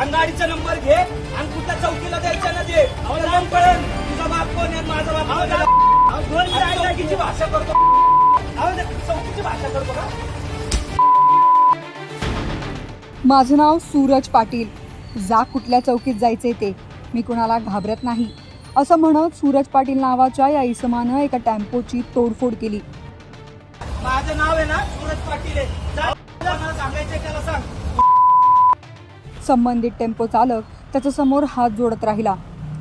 आणि गाडीचा नंबर घे आणि कुठल्या चौकीला द्यायचा ना मग कळेल तुझा बाप कोण आहे? माझा बाप. आणि चौकीची भाषा करतो. चौकीची भाषा करतो का? माझं नाव सूरज पाटील. जा कुठल्या चौकीत जायचे ते. मी कुणाला घाबरत नाही. असं म्हणत सूरज पाटील नावाच्या या इसमानं एका टेम्पोची तोडफोड केली. माझं नाव आहे ना सूरज पाटील आहे. सांगायचंय त्याला सांग. संबंधित टेम्पो चालक त्याच्यासमोर हात जोडत राहिला.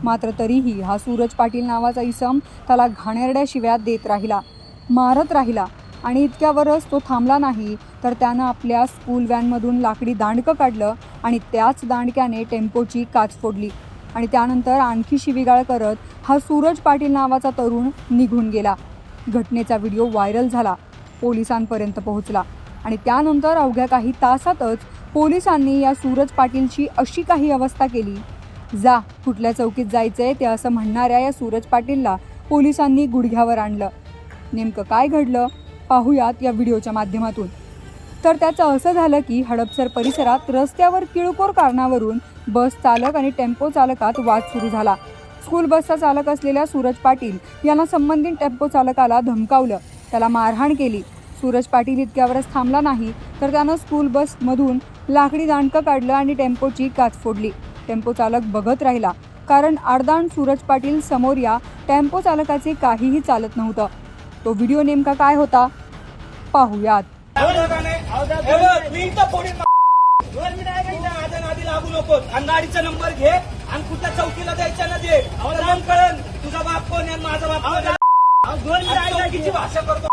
मात्र तरीही हा सूरज पाटील नावाचा इसम त्याला घाणेरड्या शिव्या देत राहिला. मारत राहिला आणि इतक्यावरच तो थांबला नाही तर त्यानं आपल्या स्कूल व्हॅनमधून लाकडी दांडकं काढलं आणि त्याच दांडक्याने टेम्पोची काच फोडली. आणि त्यानंतर आणखी शिवीगाळ करत हा सूरज पाटील नावाचा तरुण निघून गेला. घटनेचा व्हिडिओ व्हायरल झाला. पोलिसांपर्यंत पोहोचला. आणि त्यानंतर अवघ्या काही तासातच पोलिसांनी या सूरज पाटीलची अशी काही अवस्था केली. जा कुठल्या चौकीत जायचंय ते असं म्हणणाऱ्या या सूरज पाटीलला पोलिसांनी गुडघ्यावर आणलं. नेमकं काय घडलं? पाहूयात या व्हिडिओच्या माध्यमातून. तर त्याचं असं झालं की हडपसर परिसरात रस्त्यावर किळकोर कारणावरून बस चालक आणि टेम्पो चालकात वाद सुरू झाला. स्कूल बसचा चालक असलेल्या सूरज पाटील यांना संबंधित टेम्पो चालकाला धमकावलं. त्याला मारहाण केली. सूरज पाटील इतक्यावरच थांबला नाही तर त्यानं स्कूल बसमधून लाकडी दांडकं काढलं आणि टेम्पोची काच फोडली टेम्पो चालक बघत राहिला कारण आडदाण सूरज पाटील समोर या टेम्पो चालकाचे काहीही चालत नव्हतं तो व्हिडिओ नेमका काय होता पाहूयात हे गाडीचा नंबर घे आणि कुठल्या चौकीला द्यायचा ना दे मग कळेल तुझा बाप कोण आणि माझा बाप कोण भाषा करतो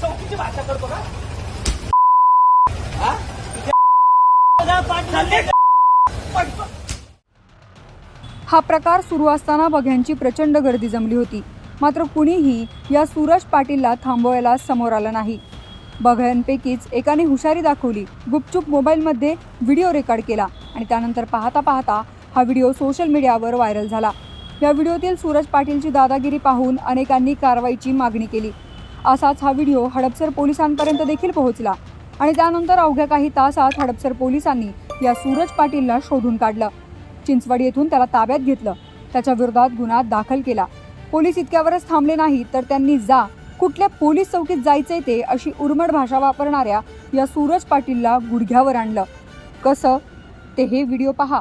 चौकीची भाषा करतो का हा प्रकार सुरू असताना बघ्यांची प्रचंड गर्दी जमली होती. मात्र कुणीही या सूरज पाटीलला थांबवायला समोर आलं नाही. बघ्यांपैकीच एकाने हुशारी दाखवली. गुपचूप मोबाईलमध्ये व्हिडिओ रेकॉर्ड केला आणि त्यानंतर पाहता पाहता हा व्हिडिओ सोशल मीडियावर व्हायरल झाला. या व्हिडिओतील सूरज पाटीलची दादागिरी पाहून अनेकांनी कारवाईची मागणी केली. असाच हा व्हिडिओ हडपसर पोलिसांपर्यंत देखील पोहोचला आणि त्यानंतर अवघ्या काही तासात हडपसर पोलिसांनी या सूरज पाटीलला शोधून काढलं. चिंचवडी येथून त्याला ताब्यात घेतलं. त्याच्या विरोधात गुन्हा दाखल केला. पोलीस इतक्यावरच थांबले नाही तर त्यांनी जा. कुठल्या पोलीस चौकीत जायचंय ते अशी उर्मड भाषा वापरणाऱ्या या सूरज पाटीलला गुडघ्यावर आणलं. कसं? ते हे व्हिडिओ पहा.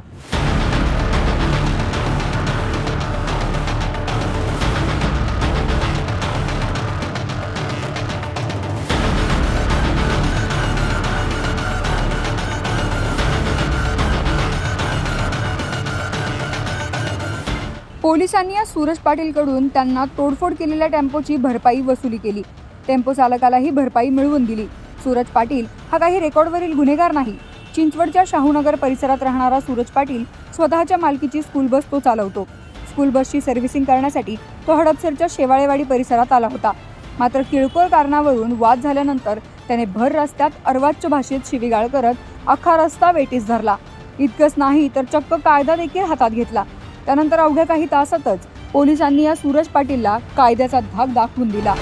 पोलिसांनी या सूरज पाटीलकडून त्यांना तोडफोड केलेल्या टेम्पोची भरपाई वसुली केली. टेम्पो चालकालाही भरपाई मिळवून दिली. सूरज पाटील हा काही रेकॉर्डवरील गुन्हेगार नाही. चिंचवडच्या शाहूनगर परिसरात राहणारा सूरज पाटील स्वतःच्या मालकीची स्कूल बस तो चालवतो. स्कूल बसची सर्व्हिसिंग करण्यासाठी तो हडपसरच्या शेवाळेवाडी परिसरात आला होता. मात्र किळकोळ कारणावरून वाद झाल्यानंतर त्याने भर रस्त्यात अर्वाच्य भाषेत शिवीगाळ करत अख्खा रस्ता वेटीस धरला. इतकंच नाही तर चक्क कायदा देखील हातात घेतला. त्यानंतर अवघ्या काही तासातच पोलिसांनी या सूरज पाटीलला कायद्याचा धाक दाखवून दिला.